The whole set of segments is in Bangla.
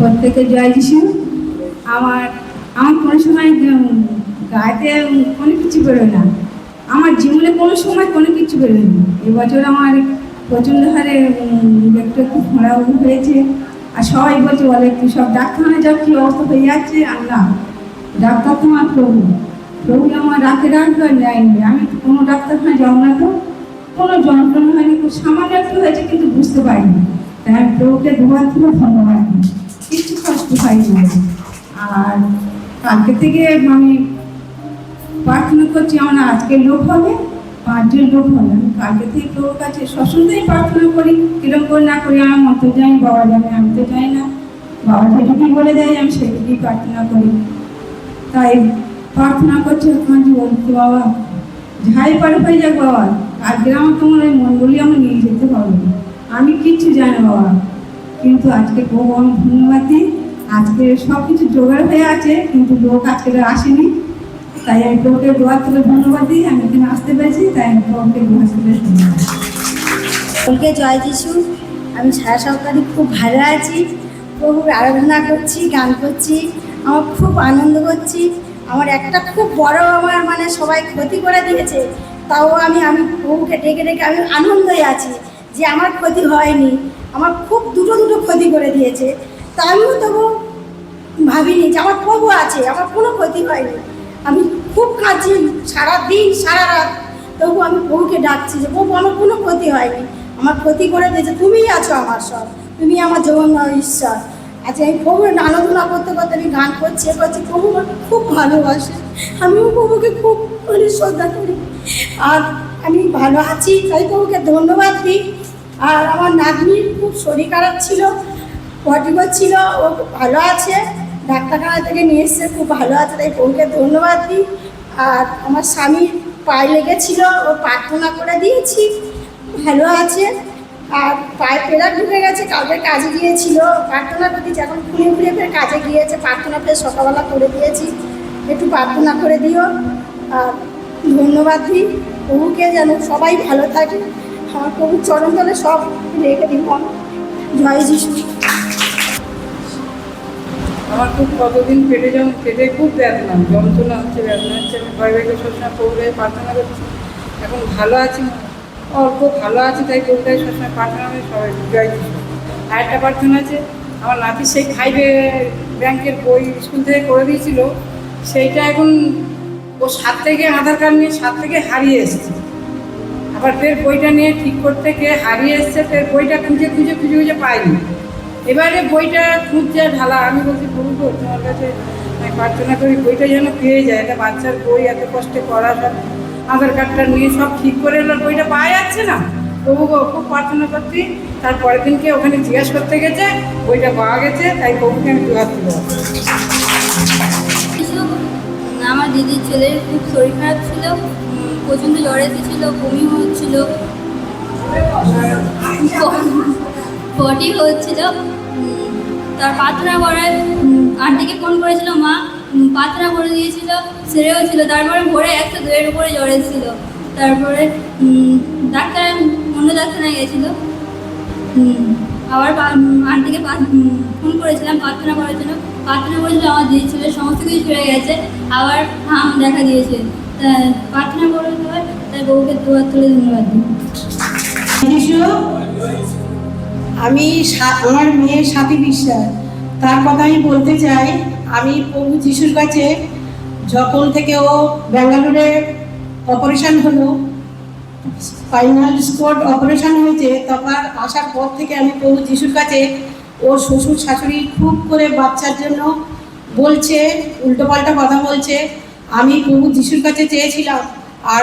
প্রত্যেকে জয় যিশু আমার আমার কোনো সময় গায়েতে কোনো কিছু বেরোয় না। আমার জীবনে কোনো সময় কোনো কিছু বেরোয়নি এবছর আমার প্রচণ্ড হারে একটু একটু ফোঁড়া হয়েছে। আর সবাই বলছে, বলে, একটু সব ডাক্তারখানা যাও, কী অবস্থা হয়ে যাচ্ছে? আর না, ডাক্তার তো আমার প্রভু। প্রভু আমার রাতে রাখবে নেয়নি আমি কোনো ডাক্তারখানা যাও না তো। কোনো যন্ত্রণা হয়নি। খুব সামান্য একটু হয়েছে, কিন্তু বুঝতে পারিনি। তাই আমি প্রভুকে দুবার ধন্যবাদ দিই কিছু কষ্ট আর কালকে থেকে আমি প্রার্থনা করছি, আমার আজকে লোক হবে, পাঁচজন লোক হবে। আমি কালকে থেকে প্রভুর কাছে সসন্ধ্যায় প্রার্থনা করি, কিরম করে না করি, আমার মতো যাই, বাবা জানে আমি তো যাই না। বাবা যেটুকুই বলে দেয়, আমি সেটুকুই প্রার্থনা করি। তাই প্রার্থনা করছি কাঁদি বলছি বাবা, যাই পারে হয়ে যাক বাবা আজকে আমার তোমার ওই মনগুলি আমি নিয়ে যেতে পারব। আমি কিচ্ছু জানি বাবা, কিন্তু আজকে প্রভু আমি ধন্যবাদ দিই আজকে সব কিছু জোগাড় হয়ে আছে, কিন্তু লোক আজকে আসেনি। তাই আমি প্রভুকে দোয়ার তুলে ধন্যবাদ দিই। আমি এখানে আসতে পেরেছি, তাই আমি প্রভুকে দোয়ার থেকে ধন্যবাদ। জয় যিশু। আমি ছায়া সরকারি খুব ভালো আছি। প্রভুর আরাধনা করছি, গান করছি, আমার খুব আনন্দ করছি। আমার একটা খুব বড় আমার মানে সবাই ক্ষতি করে দিয়েছে। তাও আমি আমি প্রভুকে ডেকে ডেকে আমি আনন্দই আছি যে আমার ক্ষতি হয়নি। আমার খুব দুটো দুটো ক্ষতি করে দিয়েছে। তা আমিও তবু ভাবিনি যে আমার প্রভু আছে, আমার কোনো ক্ষতি হয়নি। আমি খুব কাঁদছি সারা দিন সারা রাত তবু আমি বউকে ডাকছি যে বউ আমার কোনো ক্ষতি হয়নি। আমার ক্ষতি করে দিয়েছে, তুমিই আছো আমার সব। তুমি আমার জীবন ঈশ্বর। আচ্ছা আমি প্রভুর আরাধনা করতে করতে আমি গান করছি, এ করছি, প্রভু আমাকে খুব ভালোবাসে। আমিও প্রভুকে খুব মানে শ্রদ্ধা করি। আর আমি ভালো আছি, তাই প্রভুকে ধন্যবাদ দিই। আর আমার নাতনির খুব শরীর খারাপ ছিল। পটি ছিল, ও ভালো আছে। ডাক্তারখানা থেকে নিয়ে এসছে, খুব ভালো আছে, তাই বউকে ধন্যবাদ দিই। আর আমার স্বামীর পায়ে লেগেছিল ও প্রার্থনা করে দিয়েছি, ভালো আছে। আর পায়ে পেরা ঢুকে গেছে কালকে কাজে গিয়েছিল প্রার্থনা করে দিয়েছি, এখন খুলে খুলে ফের কাজে গিয়েছে, প্রার্থনা ফের সকালবেলা করে দিয়েছি। একটু প্রার্থনা করে দিও। আর ধন্যবাদ দিই প্রভুকে, যেন সবাই ভালো থাকে। আমার প্রভুর চরণ তলে সব রেখে দিব। জয় যিশু। আমার খুব কতদিন পেটে যেমন পেটে খুব বেদনা যন্ত্রণা হচ্ছে বেদনা হচ্ছে, আমি ভয় ভয়কে সবসময় পৌরে প্রার্থনা করছি। এখন ভালো আছি, অল্প ভালো আছি, তাই কবিতায় সবসময় প্রার্থনা আমি সবাই জয় যিশু আর একটা প্রার্থনা আছে, আমার নাতি সেই খাইবে, ব্যাংকের বই স্কুল থেকে করে দিয়েছিল, সেইটা এখন ও সাত থেকে আধার কার্ড নিয়ে সাত থেকে হারিয়ে এসেছে। আবার ফের বইটা নিয়ে ঠিক করতে গিয়ে হারিয়ে এসছে, ফের বইটা খুঁজে খুঁজে খুঁজে খুঁজে পাইনি। এবারে বইটা খুঁজছে ঢালা। আমি বলছি প্রভু গো, তোমার কাছে আমি প্রার্থনা করি বইটা যেন পেয়ে যায়। এটা বাচ্চার বই এত কষ্টে পড়া সব। আধার কার্ডটা নিয়ে সব ঠিক করে এলো বইটা পাওয়া যাচ্ছে না। প্রভু গো, খুব প্রার্থনা করছি। তারপরের দিনকে ওখানে জিজ্ঞেস করতে গেছে বইটা পাওয়া গেছে তাই প্রভুকে আমি তুলে আমার দিদির ছেলের খুব শরীর খারাপ ছিল প্রচণ্ড জ্বর এসেছিল বমি হচ্ছিল। পটি হচ্ছিল তার প্রার্থনা করায় আন্টিকে ফোন করেছিল, মা প্রার্থনা করে দিয়েছিল, সেরেও ছিল। তারপরে ভোরে একশো দুয়ের উপরে জ্বর এসেছিল। তারপরে ডাক্তার অন্য ডাক্তারে গেছিল আবার আন্টিকে ফোন করেছিলাম প্রার্থনা করার জন্য। প্রার্থনা করেছিল, আমার দিদি ছিল, সমস্ত কিছু ফিরে গেছে। আবার হাম দেখা দিয়েছে। প্রার্থনা হয় তাই বউকে দুয়ার তুলে ধন্যবাদ দিই আমি আমার মেয়ে সাথী বিশ্বাস। তার কথা আমি বলতে চাই, আমি প্রভু যিশুর কাছে যখন থেকে ও ব্যাঙ্গালোরে অপারেশন হলো, ফাইনাল স্পট অপারেশন হয়েছে, তখন আসার পর থেকে আমি প্রভু যিশুর কাছে ওর শ্বশুর শাশুড়ি খুব করে বাচ্চার জন্য বলছে, উল্টোপাল্টা কথা বলছে, আমি প্রভু যিশুর কাছে চেয়েছিলাম, আর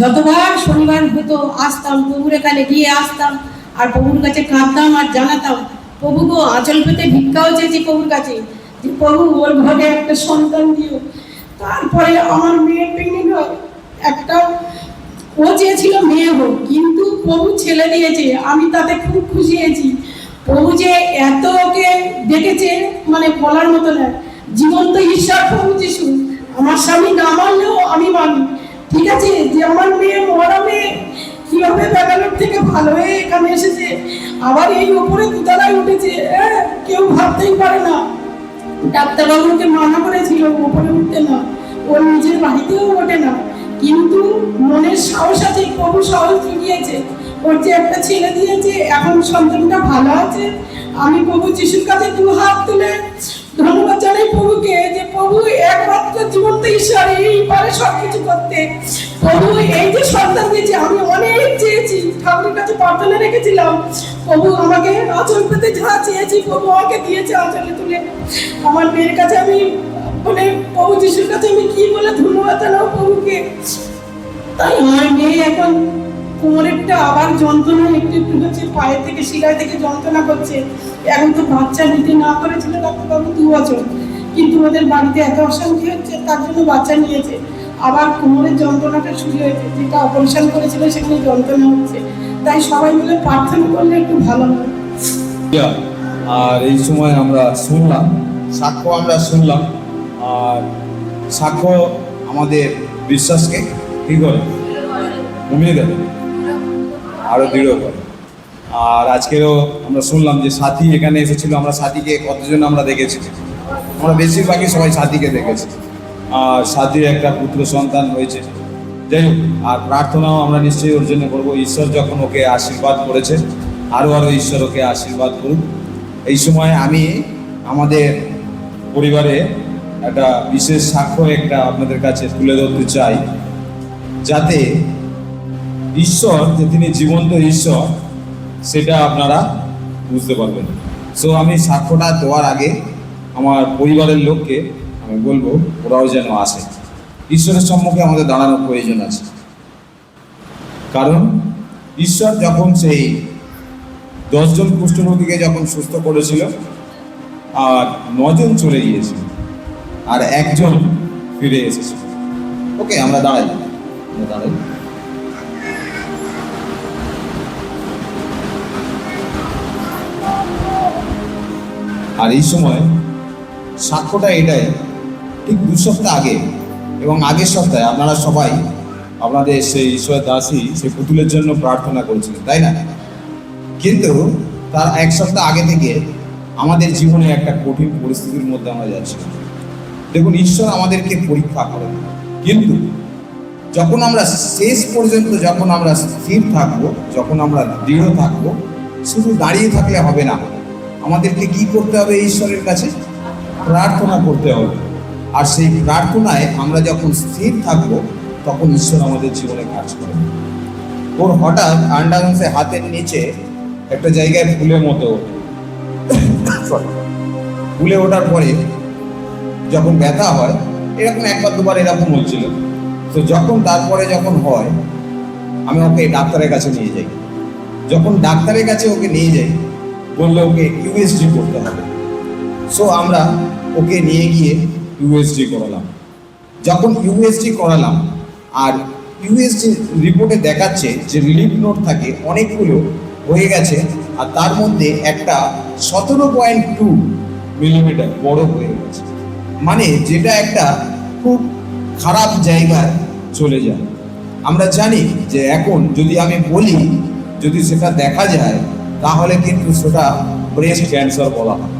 যতবার শনিবার হতো, আসতাম প্রভুর এখানে গিয়ে আসতাম আর প্রভুর কাছে কাঁদতাম আর জানাতাম, প্রভু গো, আঁচল পেতে ভিক্ষাও চেয়েছি প্রভুর কাছে? যে প্রভু ওর ঘরে একটা সন্তান দিও। তারপরে আমার মেয়ে প্রেগনেন্ট একটা ও চেয়েছিল মেয়ে হোক, কিন্তু প্রভু ছেলে দিয়েছে। আমি তাতে খুব খুশি হয়েছি। প্রভু যে এত ওকে দেখেছে মানে বলার মতো না। জীবন্ত ঈশ্বর প্রভু যিশু। আমার স্বামী না মানলেও আমি মানি। ঠিক আছে, যে আমার মেয়ে মরা মেয়ে কীভাবে ব্যাঙ্গালোর থেকে ভালো হয়ে এখানে এসেছে। আবার এই ওপরে দুতলায় উঠেছে। হ্যাঁ কেউ ভাবতেই পারে না। ডাক্তারবাবুকে মানা করেছিল, ওপরে উঠতে না। ওর নিজের বাড়িতেও ওঠে না। কিন্তু মনের সাহস আছে, প্রভু সাহস জুগিয়েছে। ওর যে একটা ছেলে দিয়েছে, এখন সন্তানটা ভালো আছে। আমি প্রভু যিশুর কাছে দু হাত তুলে ধন্যবাদ জানাই প্রভুকে যে প্রভু একমাত্র জীবন্ত ঈশ্বর, এই পারে সব কিছু করতে। প্রভু, এই যে সন্তান দিয়েছে, আমি অনেক চেয়েছি। ঠাকুরের কাছে প্রার্থনা রেখেছিলাম। প্রভু, আমাকে আঁচল পেতে যা চেয়েছি, প্রভু আমাকে দিয়েছে আঁচলে তুলে। আমার মেয়ের কাছে আমি মানে প্রভু যিশুর কাছে আমি কি বলে ধন্যবাদ জানাব প্রভুকে? তাই আমার মেয়ে এখন কোমরেরটা আবার যন্ত্রণা, একটু একটু হচ্ছে, পায়ের থেকে, শিলায় থেকে যন্ত্রণা করছে। এখন তো বাচ্চা নিতে না করেছিল ডাক্তারবাবু দু বছর। কিন্তু ওদের বাড়িতে এত অশান্তি হচ্ছে, তার জন্য বাচ্চা নিয়েছে। আবার কোমরের যন্ত্রণাটা শুরু হয়েছে, যেটা অপারেশন করেছিল সেখানে যন্ত্রণা হচ্ছে। তাই সবাই মিলে প্রার্থনা করলে একটু ভালো হয়। আর এই সময় আমরা শুনলাম, সাক্ষ্য আমরা শুনলাম, আর সাক্ষ্য আমাদের বিশ্বাসকে কী করে? কমিয়ে দেবে আরও দৃঢ় করে। আর আজকেরও আমরা শুনলাম যে সাথী এখানে এসেছিল, আমরা সাথীকে কতজন আমরা দেখেছি? আমরা বেশিরভাগই সবাই সাথীকে দেখেছি। সাথীর একটা পুত্র সন্তান হয়েছে। যাই হোক, আর প্রার্থনাও আমরা নিশ্চয়ই ওর জন্য করব। ঈশ্বর যখন ওকে আশীর্বাদ করেছে আরও আরও ঈশ্বর ওকে আশীর্বাদ করুক। এই সময় আমি আমাদের পরিবারে একটা বিশেষ সাক্ষ্য একটা আপনাদের কাছে তুলে ধরতে চাই, যাতে ঈশ্বর, যে তিনি জীবন্ত ঈশ্বর, সেটা আপনারা বুঝতে পারবেন। সো আমি সাক্ষ্যটা দেওয়ার আগে আমার পরিবারের লোককে আমি বলব, ওরাও যেন আসে। ঈশ্বরের সম্মুখে আমাদের দাঁড়ানোর প্রয়োজন আছে। কারণ ঈশ্বর যখন সেই দশজন কুষ্ঠরোগীকে যখন সুস্থ করেছিল, আর নজন চলে গিয়েছিল, আর একজন ফিরে এসেছিল। ওকে, আমরা দাঁড়াই। আমরা দাঁড়াই। আর এই সময় সাক্ষ্যটা এটাই। ঠিক দু সপ্তাহ আগে এবং আগের সপ্তাহে আপনারা সবাই আপনাদের সেই ঈশ্বর দাসী, সেই পুতুলের জন্য প্রার্থনা করেছিলেন, তাই না? কিন্তু তার এক সপ্তাহ আগে থেকে আমাদের জীবনে একটা কঠিন পরিস্থিতির মধ্যে আমরা যাচ্ছি। দেখুন, ঈশ্বর আমাদেরকে পরীক্ষা করেন কিন্তু যখন আমরা শেষ পর্যন্ত যখন আমরা স্থির থাকব, যখন আমরা দৃঢ় থাকব, শুধু দাঁড়িয়ে থাকলে হবে না। আমাদেরকে কি করতে হবে ঈশ্বরের কাছে? প্রার্থনা করতে হবে। আর সেই প্রার্থনায় আমরা যখন স্থির থাকব, তখন ঈশ্বর আমাদের জীবনে কাজ করে ওর হঠাৎ আন্ডাংশে হাতের নিচে একটা জায়গায় ফুলের মতো. ফুলে ওঠার পরে যখন ব্যথা হয়, এরকম একবার দুবার এরকম হচ্ছিল তো যখন তারপরে যখন হয়, আমি ওকে ডাক্তারের কাছে নিয়ে যাই। যখন ডাক্তারের কাছে ওকে নিয়ে যাই, বলল ওকে ইউএসডি করতে হবে। সো আমরা ওকে নিয়ে গিয়ে ইউএসডি করালাম। যখন ইউএসডি করালাম, আর ইউএসডি রিপোর্টে দেখাচ্ছে যে রিলিফ নোট থাকে অনেকগুলো হয়ে গেছে, আর তার মধ্যে একটা সতেরো পয়েন্ট টু মিলিমিটার বড় হয়ে গেছে। মানে যেটা একটা খুব খারাপ জায়গায় চলে যায়। আমরা জানি যে এখন যদি আমি বলি, যদি সেটা দেখা যায়, তাহলে কিন্তু সেটা ব্রেস্ট ক্যান্সার বলা হয়।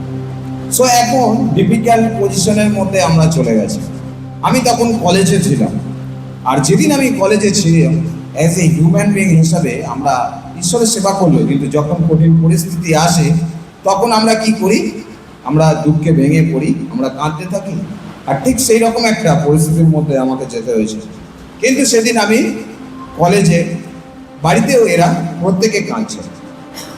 সো এখন ডিফিকাল্ট পজিশনের মধ্যে আমরা চলে গেছি। আমি তখন কলেজে ছিলাম। আর যেদিন আমি কলেজে ছিলাম অ্যাজ এ হিউম্যান বিং হিসাবে আমরা ঈশ্বরের সেবা করল, কিন্তু যখন কঠিন পরিস্থিতি আসে, তখন আমরা কি করি? আমরা দুঃখে ভেঙে পড়ি, আমরা কাঁদতে থাকি। আর ঠিক সেই রকম একটা পরিস্থিতির মধ্যে আমাকে যেতে হয়েছে। কিন্তু সেদিন আমি কলেজে বাড়িতেও এরা প্রত্যেকে কাঁদছে।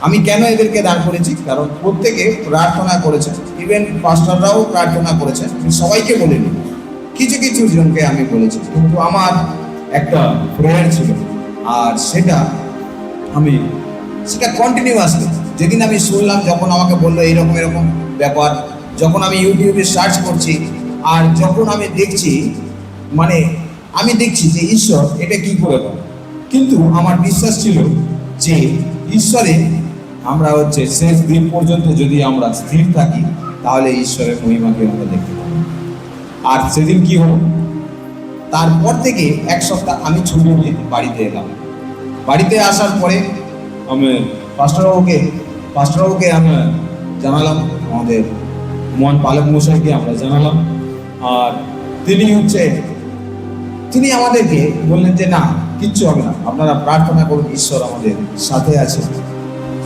আমি কেন এদেরকে দাঁড় করেছি? কারণ প্রত্যেকে প্রার্থনা করেছে ইভেন পাস্টাররাও প্রার্থনা করেছে সবাইকে বলিনি। কিছু কিছু জনকে আমি বলেছি। কিন্তু আমার একটা প্রেয়ার ছিল। আর সেটা আমি, সেটা কন্টিনিউয়াসলি যেদিন আমি শুনলাম, যখন আমাকে বলল এইরকম এরকম ব্যাপার, যখন আমি ইউটিউবে সার্চ করছি, আর যখন আমি দেখছি মানে আমি দেখছি যে ঈশ্বর এটা কি করে। কিন্তু আমার বিশ্বাস ছিল যে ঈশ্বরে আমরা হচ্ছে শেষ দিন পর্যন্ত যদি আমরা স্থির থাকি, তাহলে ঈশ্বরের মহিমাকে আমরা দেখতে পাবো। আর সেদিন কি হলো? তারপর থেকে এক সপ্তাহ আমি ছুটি নিয়ে বাড়িতে এলাম। বাড়িতে আসার পরে আমি পাস্টারবাবুকে পাস্টারবাবুকে আমি জানালাম, আমাদের মন পালক মশাইকে আমরা জানালাম। আর তিনি হচ্ছে, তিনি আমাদেরকে বললেন যে, না কিচ্ছু হবে না। আপনারা প্রার্থনা করুন, ঈশ্বর আমাদের সাথে আছে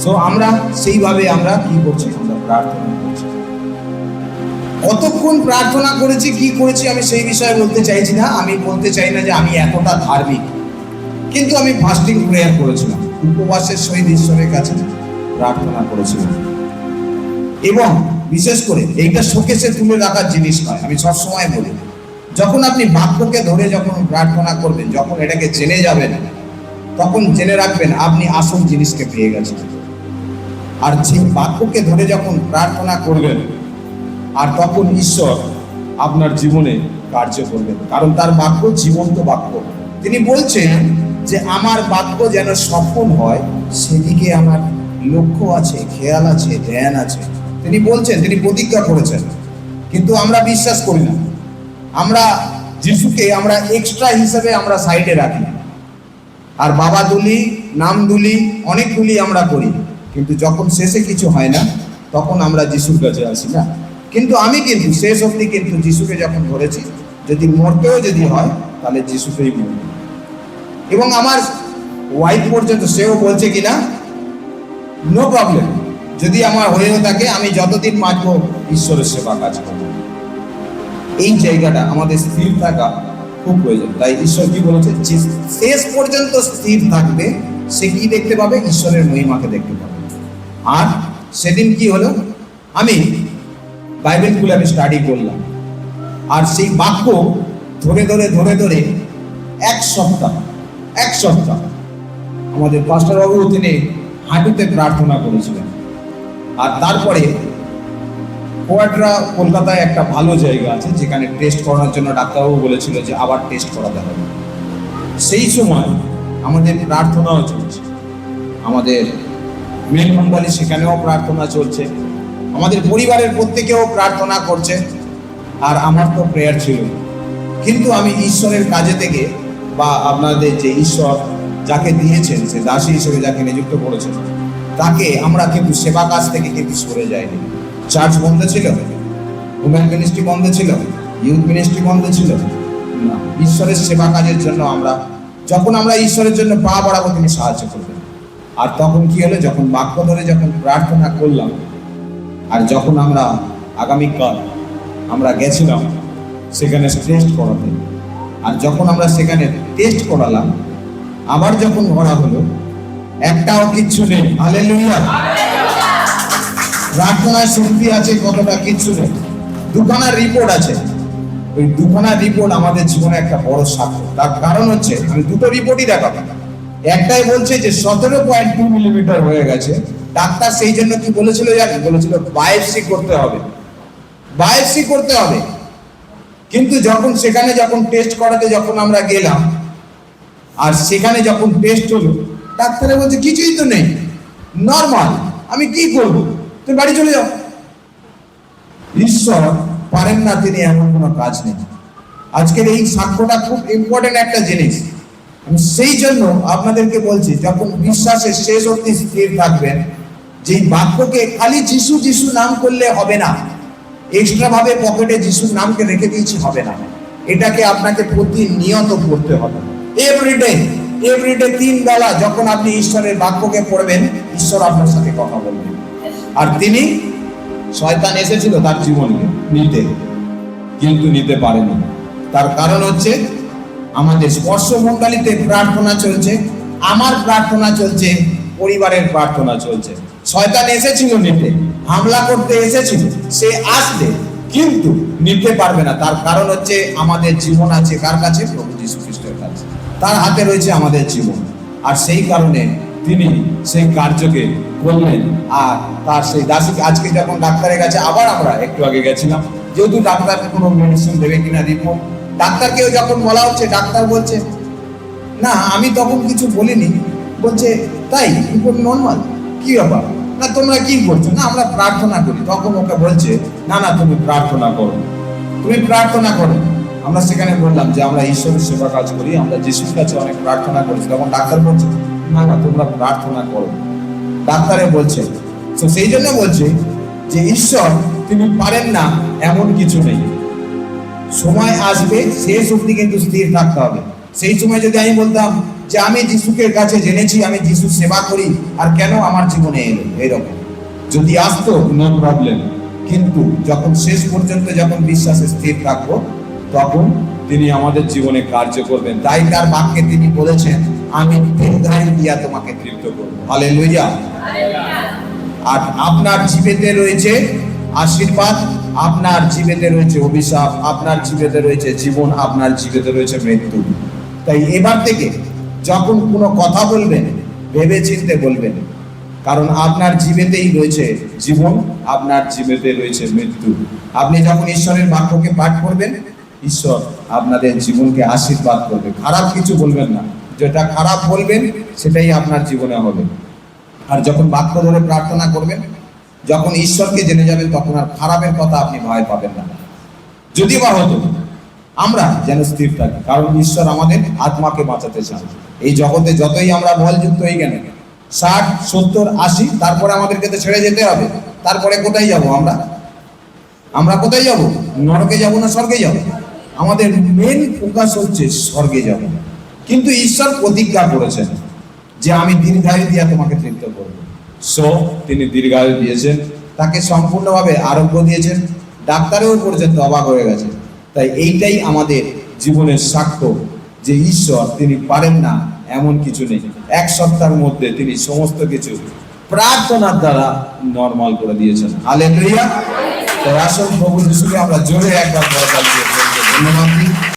সো আমরা সেইভাবে আমরা কি করছি? আমরা প্রার্থনা করছি। কতক্ষণ প্রার্থনা করেছি, কি করেছি, আমি সেই বিষয়ে বলতে চাইছি না। আমি বলতে চাই না যে আমি এতটা ধার্মিক। কিন্তু আমি ফাস্টিং প্রেয়ার করেছিলাম। উপবাসের সহিত ঈশ্বরের কাছে প্রার্থনা করেছিলাম। এবং বিশেষ করে এইটা শোকেসে তুলে রাখার জিনিস নয়। আমি সবসময় বলি যখন আপনি বাক্যকে ধরে যখন প্রার্থনা করবেন, যখন এটাকে জেনে যাবেন, তখন জেনে রাখবেন আপনি আসল জিনিসকে পেয়ে গেছেন। আর যে বাক্যকে ধরে যখন প্রার্থনা করবেন, আর তখন ঈশ্বর আপনার জীবনে কার্য করবেন। কারণ তার বাক্য জীবন্ত বাক্য। তিনি বলছেন যে, আমার বাক্য যেন সফল হয়, সেদিকে আমার লক্ষ্য আছে, খেয়াল আছে, ধ্যান আছে। তিনি বলছেন, তিনি প্রতিজ্ঞা করেছেন। কিন্তু আমরা বিশ্বাস করি না। আমরা যিশুকে আমরা এক্সট্রা হিসেবে আমরা সাইডে রাখি। আর বাবা দুলি, নাম দুলি, অনেক দুলি আমরা করি। কিন্তু যখন শেষে কিছু হয় না, তখন আমরা যিশুর কাছে আসি, না? কিন্তু আমি কিন্তু, শেষ অবধি কিন্তু যিশুকে যখন ধরেছি, যদি মরতেও যদি হয়, তাহলে যিশুকেই মরব এবং আমার ওয়াইফ পর্যন্ত সেও বলছে কিনা? নো প্রবলেম যদি আমার হয়েও থাকে, আমি যতদিন বাঁচবো, ঈশ্বরের সেবা কাজ করব। এই জায়গাটা আমাদের স্থির থাকা খুব প্রয়োজন। তাই ঈশ্বর কি বলেছে? যে শেষ পর্যন্ত স্থির থাকবে, সে কি দেখতে পাবে? ঈশ্বরের মহিমাকে দেখতে পাবে। আর সেদিন কি হলো? আমি বাইবেল খুলে আমি স্টাডি করলাম। আর সেই বাক্য ধরে ধরে ধরে ধরে এক সপ্তাহ এক সপ্তাহ আমাদের পাস্টারবাবু তিনি হাঁটুতে প্রার্থনা করেছিলেন। আর তারপরে কোয়াড্রা কলকাতায় একটা ভালো জায়গা আছে, যেখানে টেস্ট করানোর জন্য ডাক্তারবাবু বলেছিল যে আবার টেস্ট করাতে হবে। সেই সময় আমাদের প্রার্থনাও চলছে। আমাদের মেল মেলমন্ডলী সেখানেও প্রার্থনা চলছে। আমাদের পরিবারের প্রত্যেকেও প্রার্থনা করছে। আর আমার তো প্রেয়ার ছিল। কিন্তু আমি ঈশ্বরের কাজে থেকে বা আপনাদের যে ঈশ্বর যাকে দিয়েছেন, সে দাসী হিসেবে যাকে নিযুক্ত করেছেন, তাকে আমরা কিন্তু সেবা কাজ থেকে কিন্তু সরে যাইনি। চার্চ বন্ধ ছিল? উমেন মিনিস্ট্রি বন্ধ ছিল? ইউথ মিনিস্ট্রি বন্ধ ছিল? না, ঈশ্বরের সেবা কাজের জন্য আমরা, যখন আমরা ঈশ্বরের জন্য পা বাড়াবো, তিনি সাহায্য করবেন। আর তখন কি হলো? যখন বাক্য ধরে যখন প্রার্থনা করলাম, আর যখন আমরা আগামীকাল আমরা গেছিলাম সেখানে টেস্ট করাতে, আর যখন আমরা সেখানে টেস্ট করালাম, আবার যখন ভরা হলো, একটাও কিচ্ছু নেই। হালেলুয়া! প্রার্থনায় শক্তি আছে, কতটা কিচ্ছু নেই। দুখানা রিপোর্ট আছে। ওই দুখানা রিপোর্ট আমাদের জীবনে একটা বড় সাক্ষ্য তার কারণ হচ্ছে, আমি দুটো রিপোর্টই দেখাবো। একটাই বলছে যে সতেরো পয়েন্ট টু মিলিমিটার হয়ে গেছে। ডাক্তার সেই জন্য কি বলেছিল জানি? বলেছিল বায়োপসি করতে হবে। বায়োপসি করতে হবে। কিন্তু যখন সেখানে যখন টেস্ট করাতে যখন আমরা গেলাম, আর সেখানে যখন টেস্ট হলো, ডাক্তারে বলছে, কিছুই তো নেই। নর্মাল আমি কি করব? তুমি বাড়ি চলে যাও। ঈশ্বর পারেন না তিনি এমন কোনো কাজ নেই। আজকের এই সাক্ষ্যটা খুব ইম্পর্টেন্ট একটা জিনিস। সেই জন্য আপনাদেরকে বলছি, যখন বিশ্বাসের শেষ অবধি স্থির থাকবেন যে বাক্যকে খালি যিশু যিশু নাম করলে হবে না এক্সট্রা ভাবে পকেটে যিশুর নামকে রেখে দিয়েছি হবে না। এটাকে আপনাকে প্রতিনিয়ত করতে হবে। এভরিডে এভরিডে তিন বেলা যখন আপনি ঈশ্বরের বাক্যকে পড়বেন, ঈশ্বর আপনার সাথে কথা বলবেন। আর তিনি শয়তান এসেছিল তার জীবনকে নিতে, কিন্তু নিতে পারেনি। তার কারণ হচ্ছে আমাদের স্পর্শ মণ্ডলীতে প্রার্থনা চলছে, আমার প্রার্থনা চলছে, পরিবারের প্রার্থনা চলছে। শয়তান এসেছিল নিতে, হামলা করতে এসেছিল, সে আসবে, কিন্তু নিতে পারবে না। তার কারণ হচ্ছে আমাদের জীবন আছে কার কাছে? প্রভু যীশু খ্রিস্টের কাছে। তার হাতে রয়েছে আমাদের জীবন। আর সেই কারণে তিনি সেই কার্যকে করলেন। আর তার সেই দাসীকে আজকে যখন ডাক্তারের কাছে আবার আমরা একটু আগে গেছিলাম, যেহেতু ডাক্তারকে কোনো মেডিসিন দেবে কিনা রিপোর্ট ডাক্তারকেও যখন বলা হচ্ছে, ডাক্তার বলছে, না, আমি তখন কিছু বলিনি। বলছে, তাই? রিপোর্ট নর্মাল কি ব্যাপার? না, তোমরা কি করছ? না, আমরা প্রার্থনা করি। তখন ওকে বলছে, না না, তুমি প্রার্থনা করো। তুমি প্রার্থনা করো। আমরা সেখানে বললাম যে, আমরা ঈশ্বরের সেবা কাজ করি, আমরা যিশুর কাছে অনেক প্রার্থনা করেছি তখন ডাক্তার বলছে না না, তোমরা প্রার্থনা করো। ডাক্তারে বলছে, তো সেই জন্য বলছে যে, ঈশ্বর, তিনি পারেন না, এমন কিছু নেই। সময় আসবে, শেষ অবধি কিন্তু স্থির থাকতে হবে। সেই সময় যদি আমি বলতাম যে, আমি যিশুকে কাছে জেনেছি, আমি যিশুর সেবা করি, আর কেন আমার জীবনে এলো? এরকম। যদি আসতো নো প্রবলেম কিন্তু যখন শেষ পর্যন্ত যখন বিশ্বাসে স্থির থাকব, তখন তিনি আমাদের জীবনে কার্য করবেন। তাই তার বাক্যে তিনি বলেছেন আমি দীর্ঘায়ু দিয়া তোমাকে তৃপ্ত করব। হালে লইয়া আর আপনার জীবেতে রয়েছে আশীর্বাদ, আপনার জীবেতে রয়েছে অভিশাপ, আপনার জীবেতে রয়েছে জীবন, আপনার জীবেতে রয়েছে মৃত্যু। তাই এবার থেকে যখন কোনো কথা বলবেন ভেবে চিনতে বলবেন, কারণ আপনার জীবেতেই রয়েছে জীবন, আপনার জীবেতে রয়েছে মৃত্যু। আপনি যখন ঈশ্বরের বাক্যকে পাঠ করবেন, ঈশ্বর আপনাদের জীবনকে আশীর্বাদ করবে। খারাপ কিছু বলবেন না। যেটা খারাপ বলবেন, সেটাই আপনার জীবনে হবে। আর যখন বাক্য ধরে প্রার্থনা করবেন, যখন ঈশ্বরকে জেনে যাবেন, তখন আর খারাপের কথা আপনি ভয় পাবেন না। যদি বা হতো, আমরা যেন স্থির থাকি, কারণ ঈশ্বর আমাদের আত্মাকে বাঁচাতে চান। এই জগতে যতই আমরা বলযুক্ত হয়ে গেলে ষাট, সত্তর, আশি, তারপরে আমাদেরকে তো ছেড়ে যেতে হবে। তারপরে কোথায় যাব আমরা? আমরা কোথায় যাব? নরকে যাব না স্বর্গে যাব? আমাদের মেন ফোকাস হচ্ছে স্বর্গে যাব। কিন্তু ঈশ্বর প্রতিজ্ঞা করেছেন যে আমি দীর্ঘায়ু দিয়া তোমাকে তৃপ্ত করব। সো তিনি দীর্ঘায়ু দিয়েছেন। তাকে সম্পূর্ণভাবে আরোগ্য দিয়েছেন। ডাক্তারেও পর্যন্ত অবাক হয়ে গেছে তাই এইটাই আমাদের জীবনের সাক্ষ্য যে ঈশ্বর তিনি পারেন না এমন কিছু নেই। এক সপ্তাহের মধ্যে তিনি সমস্ত কিছু প্রার্থনার দ্বারা নর্মাল করে দিয়েছেন। হালেলুয়া তো আসল প্রভু যিশুকে আমরা জোরে একবার ধন্যবাদ দিই।